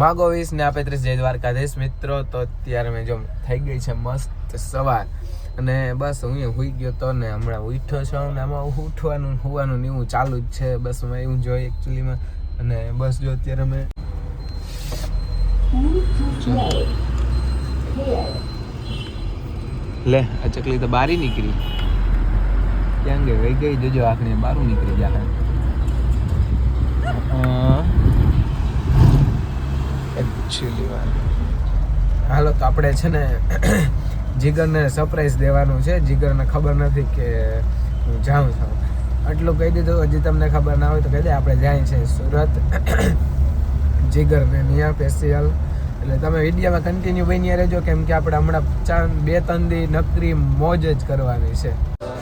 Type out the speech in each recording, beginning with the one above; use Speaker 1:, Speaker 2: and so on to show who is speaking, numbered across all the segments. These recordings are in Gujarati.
Speaker 1: માગો વીસ ને આપે ત્રીસ જય દ્વારકાધીશ. મિત્રો, તો અત્યારે મેં જો થઈ ગઈ છે મસ્ત સવાર. અને બસ હું હુઈ ગયો તો ને હમણાં ઉઠ્યો છું. ને આમાં ઉઠવાનું, હોવાનું ને એવું ચાલુ જ છે. બસ મેં એવું જોઈ એકચ્યુઅલીમાં અને બસ જો અત્યારે મેં લે, આ ચકલી તો બારી નીકળી. ક્યાં ગઈ? વહી ગઈ? જોજો, આખને બારું નીકળી જાય વાત હાલો, તો આપણે છે ને જીગરને સરપ્રાઈઝ દેવાનું છે. જીગરને ખબર નથી કે હું જાઉં છું. આટલું કહી દીધું, હજી તમને ખબર ના હોય તો કહી દે, આપણે જાય છે સુરત. જીગરને નિયા ફેસ્ટિવલ એટલે તમે વિડીયોમાં કન્ટિન્યુ બની રહેજો, કેમ કે આપણે હમણાં ચાર, બે, ત્રણ દી નકરી મોજ જ કરવાની છે.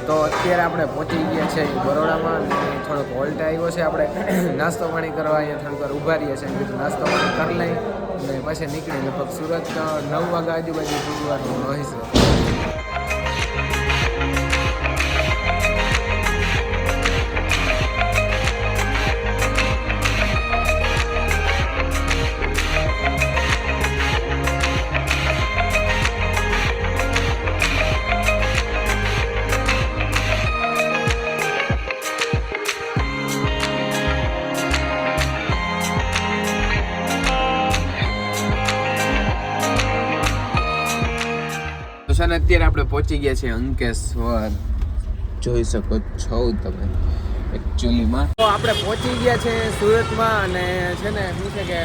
Speaker 1: તો અત્યારે આપણે પહોંચી ગયા છે બરોડામાં. થોડોક હોલ્ટ આવ્યો છે. આપણે નાસ્તો પાણી કરવા અહીંયા થોડીક વાર ઊભા રહીએ છીએ કીધું નાસ્તો પાણી કરી લઈ અને પછી નીકળી લગભગ સુરત, નવ વાગ્યા આજુબાજુ પૂરવાનું હોય છે તો છે ને અત્યારે આપણે પહોંચી ગયા છીએ અંકેશ્વર જોઈ શકો છો તમે એકચ્યુઅલીમાં તો આપણે પહોંચી ગયા છે સુરતમાં અને છે ને, શું છે કે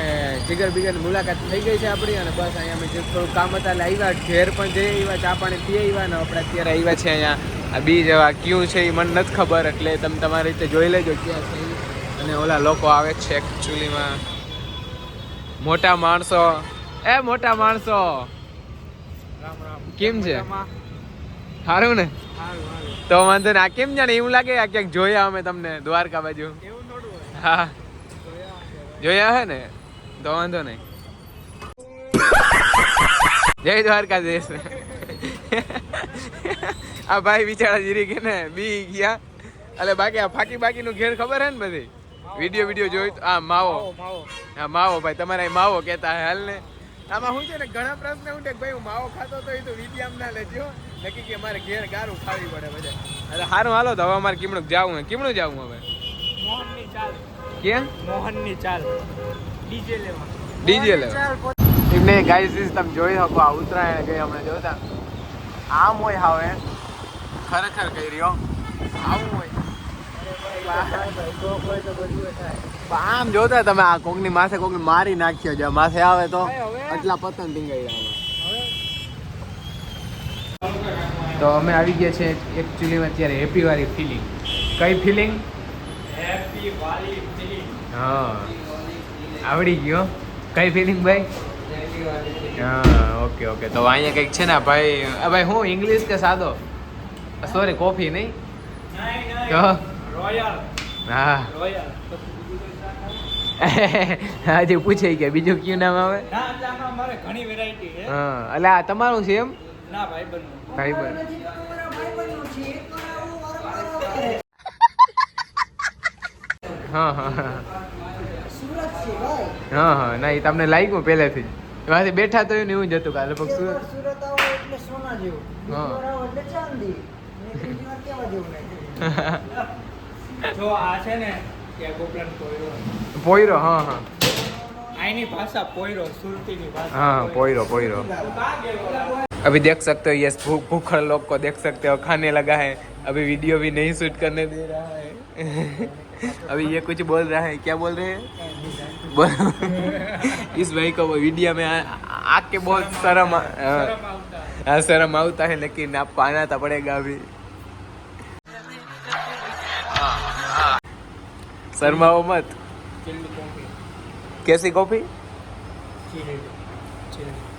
Speaker 1: જીગર બીગર મુલાકાત થઈ ગઈ છે આપણી અને બસ અહીંયા અમે જે થોડું કામ હતા એટલે આવ્યા, ઘેર પણ જઈ આવ્યા, ચા પાણી પી આવ્યા ને આપણે અત્યારે આવ્યા છે અહીંયા. આ બીજ એવા ક્યું છે એ મને નથી ખબર, એટલે તમે તમારી રીતે જોઈ લેજો ક્યાં છે અને ઓલા લોકો આવે છે એકચ્યુઅલીમાં મોટા માણસો. એ મોટા માણસો. કેમ છે? સારું ને? તો વાંધો ને આ કેમ જાણે? એવું લાગે આ ક્યાંક જોયા અમે તમને દ્વારકા બાજુ. હા. જોયા હે ને? તો વાંધો નહીં. જય દ્વારકા દેશ આ ભાઈ બિચારા જીરી કે ને બી ગયા. એટલે બાકી આ ફાકી બાકીનું ઘેર ખબર હે ને બધી? વીડિયો વીડિયો જોઈ આ માવો. હા માવો ભાઈ તમારે માવો કહેતા હે હાલ ને? આમાં શું છે ને ઘણા પ્રશ્ન ઉઠે કે ભાઈ હું માવો ખાતો તો એ તો વિડીયામ ના લેજો. નક્કી કે મારે ઘેર ગારું ખાવી પડે બધા. અરે સારું હાલો તો હવે અમારે કિમણું જવું હે કિમણું જાવું હવે?
Speaker 2: મોહનની ચાલ.
Speaker 1: કેમ?
Speaker 2: મોહનની ચાલ. ડીજે લેવા.
Speaker 1: ડીજે લેવા. એમને ગાઈસ તમે જોઈ શકો આ ઉત્તરાયણ ગઈ હમણાં જોતા. આમ હોય હવે. ખરેખર કહી રહ્યો. આવું હોય. આમ જોતા તમે આ કોકની માથે કોક મારી નાખ્યો છે માથે આવે તો આટલા પતંગ ટીંગાઈ તો અમે આવી ગયા છે એકચ્યુઅલીમાં અત્યારે હેપી વાળી ફિલિંગ કઈ ફિલિંગ
Speaker 2: હેપી વાળી ફિલિંગ
Speaker 1: હા. આવડી ગયો કઈ ફિલિંગ ભાઈ? હા ઓકે ઓકે. તો અહીંયા કંઈક છે ને ભાઈ ભાઈ હું ઇંગ્લિશ કે સાદો? સોરી કોફી નહીં. તો
Speaker 2: રોયલ
Speaker 1: હા.
Speaker 2: રોયલ
Speaker 1: આજે પૂછે કે બીજું કયું નામ આવે?
Speaker 2: ના એટલે આમાં મારે ઘણી વેરાયટી છે.
Speaker 1: હા એટલે આ તમારું છે એમ?
Speaker 2: ના ભાઈ
Speaker 1: બન હા હા હા. હા હા ના એ તમને લાગ્યું પહેલેથી જ. એમાંથી બેઠા તો ને એવું જ હતું કાલે પગ સુરત
Speaker 3: સુરત આવો એટલે સોના જેવું
Speaker 1: હા.
Speaker 3: બીજી વાર આવો એટલે ચાંદી ને ત્રીજી વાર કેવા જેવું નહીં
Speaker 2: જો આ છે ને કે ગોપલન પોયરો
Speaker 1: પોયરો હા હા
Speaker 2: આઈની ભાષા પોયરો સુરતીની ભાષા
Speaker 1: हाँ पोयरो पोयरो अभी देख सकते हो ये भूख भूखड़ लोग को देख सकते हो खाने लगा है अभी वीडियो भी नहीं शूट करने दे रहा है अभी ये कुछ बोल रहा है क्या बोल रहे हैं बोल- इस भाई को वो वीडियो में आ- आके बहुत शर्म आ-
Speaker 2: શરમ આવતા
Speaker 1: हाँ शर्म आता है लेकिन आपको आना तो पड़ेगा अभी શરમાઓ મત
Speaker 2: કેસી કોફી?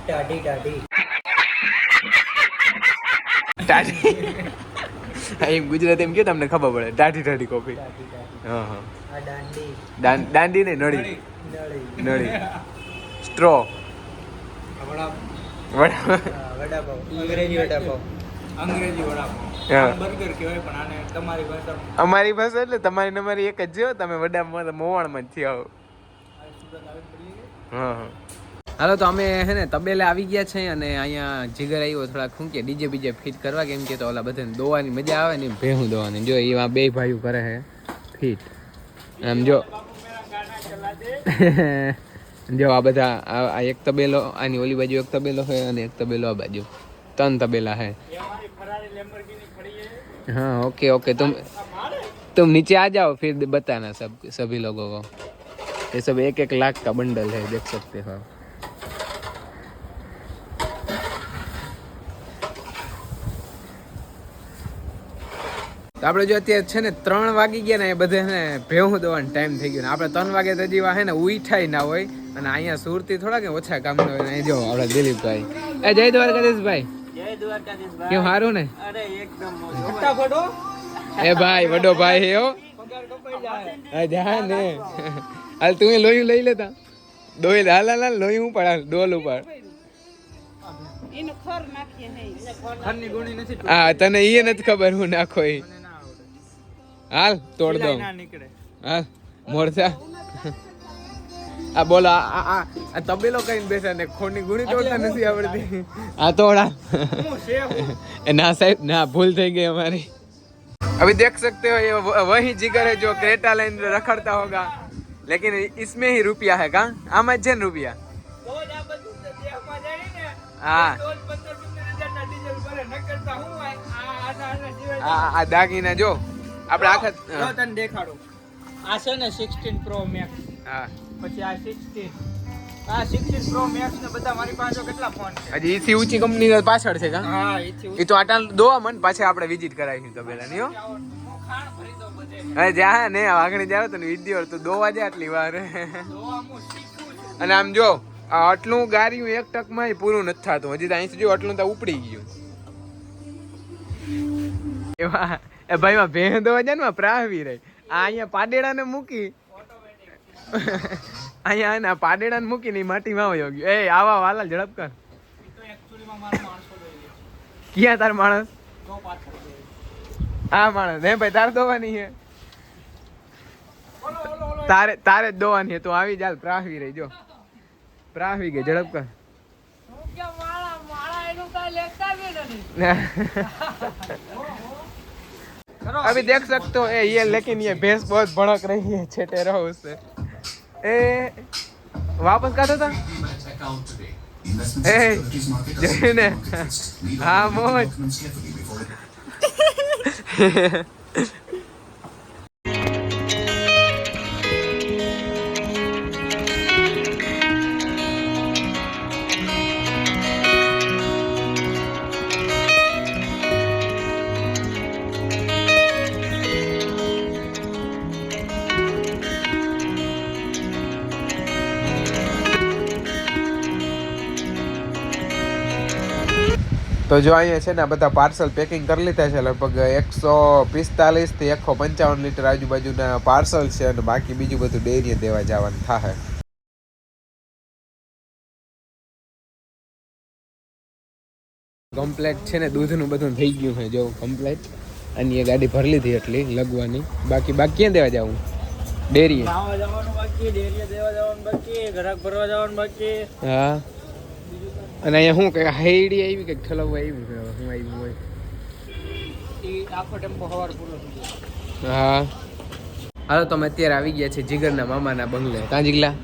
Speaker 3: ટાઢી ટાઢી.
Speaker 1: ટાઢી. એમ ગુજરાતી એમ કે તમને ખબર પડે? ટાઢી ટાઢી કોફી. હા હા.
Speaker 3: દાંડી.
Speaker 1: દાંડી ને નળી.
Speaker 2: નળી.
Speaker 1: સ્ટ્રો.
Speaker 3: વડાપાવ. અંગ્રેજી વડાપાઉં
Speaker 2: અંગ્રેજી વડાપાવ. બર્ગર કહેવાય પણ આને તમારી ભાષામાં
Speaker 1: અમારી ભાષા એટલે તમારી નંબર એક જ જો તમે વડામાં મોવાણમાં જ થયા હો. હા હા. હાલો તો અમે હે ને તબેલે આવી ગયા છે અને અહીંયા જીગર આવ્યો થોડા ખૂંકીએ કે ડીજે બીજે ફિટ કરવા કેમ કે તો ઓલા બધાને દોવાની મજા આવે ને ભેહું દોવાની. જો એવા બે ભાઈઓ કરે છે ફિટ. આમ જો. જો આ બધા આ આ એક તબેલો આની ઓલી બાજુ એક તબેલો છે અને એક તબેલો આ બાજુ. ત્રણ તબેલા છે हाँ ओके ओके तुम तुम नीचे आ जाओ फिर बताना सब सभी लोगों को ये सब एक एक लाख का बंडल है देख सकते हो आप। તો આપણે જો અત્યારે છે ને ત્રણ વાગી ગયા ને એ બધે ને ભેહું દવાનો ટાઈમ થઈ ગયો ને આપણે ત્રણ વાગે તો હજી હે ને ઉઠાઈ ના હોય અને અહીંયા સુરતી થોડા કે ઓછા કામ હોય ને અહીં જો આપણે દિલીપભાઈ એ જય દ્વારકાધીશભાઈ
Speaker 2: દ્વારકાધીશ
Speaker 1: કેમ સારું ને?
Speaker 2: અરે એકદમ ફટાફટો
Speaker 1: એ ભાઈ વડો ભાઈ હે હો.
Speaker 2: પગાર કપાઈ જાય.
Speaker 1: આ જા ને. હાલ તું એ લોહી લઈ લેતા ડોઈ હાલ હાલ લોહી હું પડે? ડોલ ઉપર
Speaker 3: એનું ખર નાખીએ નહીં.
Speaker 2: ખરની ગુણી નથી
Speaker 1: હા તને એ નથી ખબર હું નાખો
Speaker 2: આવડે.
Speaker 1: હાલ તોડ દો
Speaker 2: સિલાઈ ના નીકળે.
Speaker 1: હાલ મોરસા આ બોલો આ આ- આ આ તબેલો કઈ બેસે ને ખોની ગુણી તોડતા નથી આવડતી આ તોડા
Speaker 2: હું છે હું
Speaker 1: ए ना साहब ना भूल થઈ ગઈ हमारी अभी देख सकते हो ये व- वही जिगर है जो क्रेटा लाइन रखड़ता होगा लेकिन इसमें ही रुपया है का आम જ છે ને રૂપિયા
Speaker 2: તો જ આ બધું તો દેહમાં જાય ને
Speaker 1: હા
Speaker 2: તો જ પંદર પંદર હજારના ડીઝલ ભરે ન કરતા હું હોય આ આના આના સિવાય
Speaker 1: આ આ દાગીના જો આપણે આખા
Speaker 2: જો તને દેખાડું આ છે ને સિક્સટીન પ્રો મેક્સ
Speaker 1: હા
Speaker 2: પછી આ સિક્સટીન આ સિક્સટીન પ્રો મેક્સ ને બધા મારી પાસે કેટલા ફોન છે?
Speaker 1: હજી ઈથી ઊંચી કંપની પાછળ છે કા?
Speaker 2: હા ઈથી
Speaker 1: એ તો આટા દોવા મન પાછે આપણે વિઝિટ કરાવીશું તો પેલા નહીં હો?
Speaker 2: દઉં
Speaker 1: જા ને આગળ જાવ તો વીડિયો તો દોવા જાય આટલી વાર. અને આમ જો આ આટલું ગાર્યું એક ટકમાં પૂરું નથી થતું. હજી અહીંથી જો આટલું તો ઉપડી ગયું. એવા એ ભાઈ માં ભેં દોવા જાય ને પ્રાહવી રહી. આ અહીંયા પાડેડાને મૂકી અહીંયા એને આ પાડેડાને મૂકીને ઈ માટીમાં વયો ગયો એ આવા વાલા ઝડપ કર
Speaker 2: એ તો એકચ્યુઅલીમાં મારા માણસો જોઈએ
Speaker 1: ક્યાં તાર માણસ
Speaker 2: તો પાછળ જોઈએ.
Speaker 1: આ માણસ હે ભાઈ તારે દોવાની છે
Speaker 2: ઓલો ઓલો ઓલો
Speaker 1: તારે તારે જ દોવાની છે તું આવી જાલ પ્રાહવી રહી જો પ્રાહવી ગઈ ઝડપ કર
Speaker 2: હું કે માળા માળા એનું કાંઈ લેતા બી નથી ખરો
Speaker 1: अभी देख सकते हो ए ये लेकिन ये भैंस बहुत भड़क रही है छेटे रहो उससे એ વાપસ કાઢો તા. એ જઈને. હા મોજ. તો જો અહીંયા છે ને આ બધા પાર્સલ પેકિંગ કરી લીધા છે લગભગ એકસો પિસ્તાલીસથી એકસો પંચાવન લીટર આજુબાજુના પાર્સલ છે અને બાકી બીજું બધું ડેરીએ દેવા જવાનું થાય કમ્પ્લેટ છે ને દૂધનું બધું થઈ ગયું છે જો કમ્પ્લેટ અને એ ગાડી ભરી લીધી એટલી લગવાની. બાકી બાકી ક્યાં દેવા જવું? ડેરીએ
Speaker 2: જવાનું બાકી ડેરીએ દેવા જવાનું બાકી ઘરાક ભરવા જવાનું બાકી.
Speaker 1: હા. અને અહીંયા શું કઈ હાઈડી આવી કે ઠલવવા આવ્યું હું શું આવ્યું હોય?
Speaker 2: આખો ટેમ્પો હવાર પૂરો
Speaker 1: હા. હાલો તો અમે અત્યારે આવી ગયા છે જીગરના મામાના બંગલે. જીગલા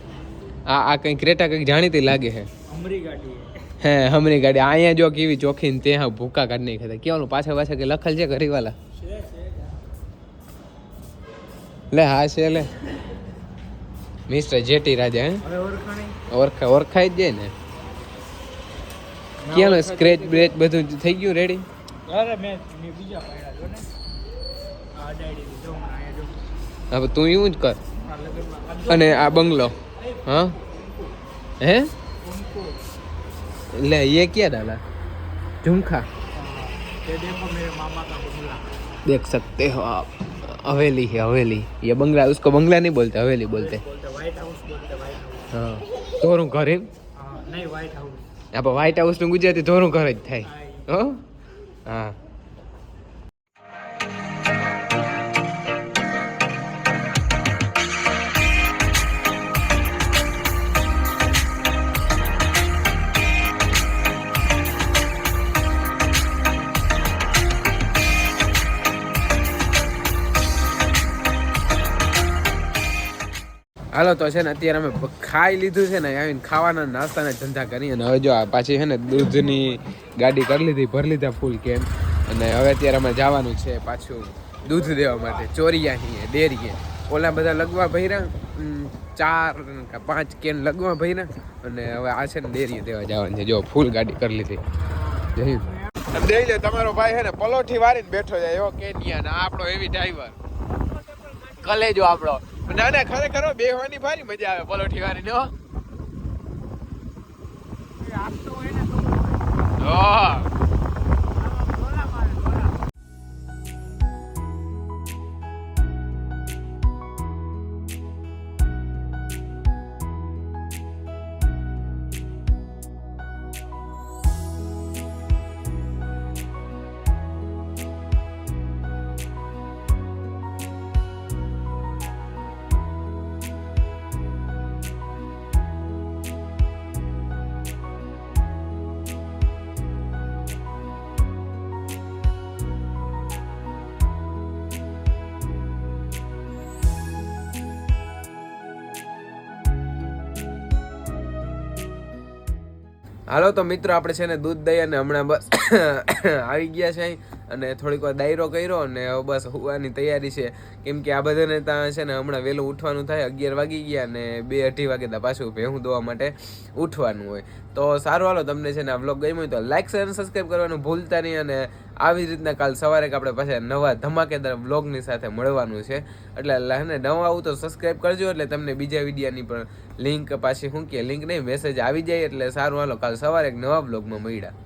Speaker 1: આ આ કંઈક ક્રેટા કંઈક જાણીતી લાગે છે
Speaker 2: હમરી ગાડી
Speaker 1: હે હમરી ગાડી. અહીંયા જો કેવી ચોખી ને ત્યાં ભૂકા કાઢ નહીં ખાતા કેવાનું પાછળ પાછા કે લખલ છે ઘરીવાલા લે હા છે લે. મિસ્ટર જેટી રાજા હે?
Speaker 2: હવે ઓળખાણી?
Speaker 1: ઓળખા ઓળખાઈ જ જાય ને. ક્યાંનો સ્ક્રેચ બ્રેચ બધું થઈ ગયું રેડી
Speaker 2: અરે મેં મેં બીજા પાડ્યા જો ને આ ડાયરી જો મને અહીંયા જો
Speaker 1: હવે તું એવું જ કર
Speaker 2: આ લગનમાં
Speaker 1: અને આ બંગલો હા હે ले ये क्या डाला झुमका
Speaker 2: ये देखो मेरे मामा का बंगला
Speaker 1: देख सकते हो आप हवेली है हवेली ये बंगला उसको बंगला नहीं बोलते हवेली बोलते
Speaker 2: बोलते व्हाइट हाउस बोलते व्हाइट हाउस
Speaker 1: हाँ ધોરું ઘર એમ
Speaker 2: हाँ नहीं व्हाइट हाउस
Speaker 1: આપણે વ્હાઇટ હાઉસનું ગુજરાતી ધોરું ઘર જ થાય. હો? હા. હાલો તો છે ને અત્યારે અમે ખાઈ લીધું છે ને આવીને ખાવાના નાસ્તાના ધંધા કરી અને હવે જો આ પાછી છે ને દૂધની ગાડી કરી લીધી ભરી લીધા ફૂલ કેમ અને હવે અત્યારે અમે જવાનું છે પાછું દૂધ દેવા માટે ચોરિયા ચોરિયાહીએ ડેરીએ. ઓલા બધા લગવા ભર્યા ચાર કે પાંચ કેન લગવા ભર્યા અને હવે આ છે ને ડેરીએ દેવા જવાનું છે. જો ફૂલ ગાડી કરી લીધી. જય દઈ લે તમારો ભાઈ છે ને પલોઠી વારીને બેઠો જાય એવો કેનિયા ને આપણો એવી ડ્રાઈવર કલેજો આપણો. ના ના ખરેખર બે બેહવાની ભારી મજા આવે પલોઠી વાળી નો
Speaker 2: એ હોય ને
Speaker 1: હાલો તો મિત્રો, આપણે છે ને દૂધ દઈ અને હમણાં બસ આવી ગયા છે અને થોડીક વાર દાયરો કર્યો અને બસ હોવાની તૈયારી છે. કેમ કે આ બધાને ત્યાં છે ને હમણાં વહેલું ઉઠવાનું થાય, અગિયાર વાગી ગયા અને બે અઢી વાગે ત્યાં પાછું ભેહું ધોવા માટે ઉઠવાનું હોય. તો સારું, હાલો, તમને છે ને આ વ્લોગ ગમ્યું હોય તો લાઇક શેર અને સબસ્ક્રાઈબ કરવાનું ભૂલતા નહીં અને આવી રીતના કાલ સવારે આપણે પાછા નવા ધમાકેદાર વ્લોગની સાથે મળવાનું છે. એટલે ને, નવા આવું તો સબસ્ક્રાઈબ કરજો, એટલે તમને બીજા વિડીયાની પણ લિંક પાછી શું કે લિંક નહીં મેસેજ આવી જાય એટલે સારું. હાલો, કાલ સવારે એક નવા બ્લોગમાં મળ્યા.